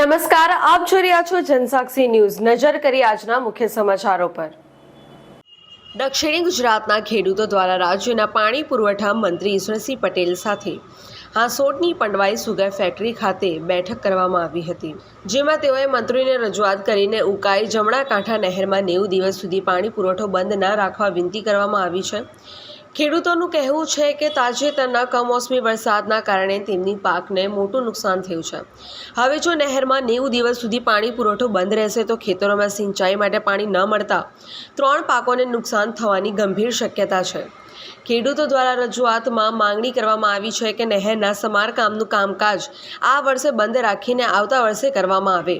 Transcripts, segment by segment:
નમસ્કાર, આપ જોઈ રહ્યા છો જનસાક્ષી ન્યૂઝ. નજર કરી આજના મુખ્ય સમાચારો પર. દક્ષિણી ગુજરાતના ખેડૂતો દ્વારા રાજ્યના પાણી પુરવઠા મંત્રી ઈશ્વરસિંહ પટેલ સાથે હાંસોટની પંડવાઈ સુગર ફેક્ટરી ખાતે બેઠક કરવામાં આવી હતી, જેમાં તેઓએ મંત્રીને રજૂઆત કરીને ઉકાઈ જમણા કાંઠા નહેરમાં નેવું દિવસ સુધી પાણી પુરવઠો બંધ ન રાખવા વિનંતી કરવામાં આવી છે. ખેડૂતોનું કહેવું છે કે તાજેતરના કમોસમી વરસાદના કારણે તેમની પાકને મોટું નુકસાન થયું છે. હવે જો નહેરમાં નેવું દિવસ સુધી પાણી પુરવઠો બંધ રહેશે તો ખેતરોમાં સિંચાઈ માટે પાણી ન મળતા ત્રણ પાકોને નુકસાન થવાની ગંભીર શક્યતા છે. ખેડૂતો દ્વારા રજૂઆતમાં માંગણી કરવામાં આવી છે કે નહેરના સમારકામનું કામકાજ આ વર્ષે બંધ રાખીને આવતા વર્ષે કરવામાં આવે,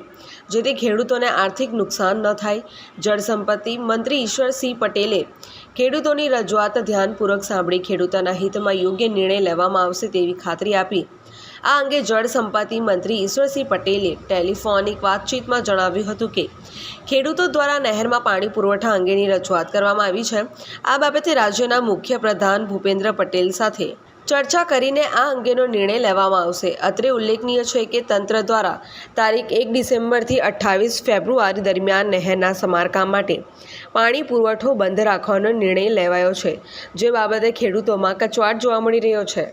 જેથી ખેડૂતોને આર્થિક નુકસાન ન થાય. જળસંપત્તિ મંત્રી ઈશ્વરસિંહ પટેલે ખેડૂતોની રજૂઆત ધ્યાનપૂર્વક સાંભળી ખેડૂતોના હિતમાં યોગ્ય નિર્ણય લેવામાં આવશે તેવી ખાતરી આપી આ અંગે જળ સંપત્તિ મંત્રી ઈશ્વરસિંહ પટેલે ટેલિફોનિક વાતચીતમાં જણાવ્યું હતું કે, ખેડૂતો દ્વારા નહેરમાં પાણી પુરવઠા અંગેની રજૂઆત કરવામાં આવી છે. આ બાબતે રાજ્યના મુખ્ય પ્રધાન ભૂપેન્દ્ર પટેલ સાથે ચર્ચા કરીને આ અંગેનો નિર્ણય લેવામાં આવશે. અત્રે ઉલ્લેખનીય છે કે, તંત્ર દ્વારા તારીખ એક ડિસેમ્બરથી અઠ્ઠાવીસ ફેબ્રુઆરી દરમિયાન નહેરના સમારકામ માટે પાણી પુરવઠો બંધ રાખવાનો નિર્ણય લેવાયો છે, જે બાબતે ખેડૂતોમાં કચવાટ જોવા મળી રહ્યો છે.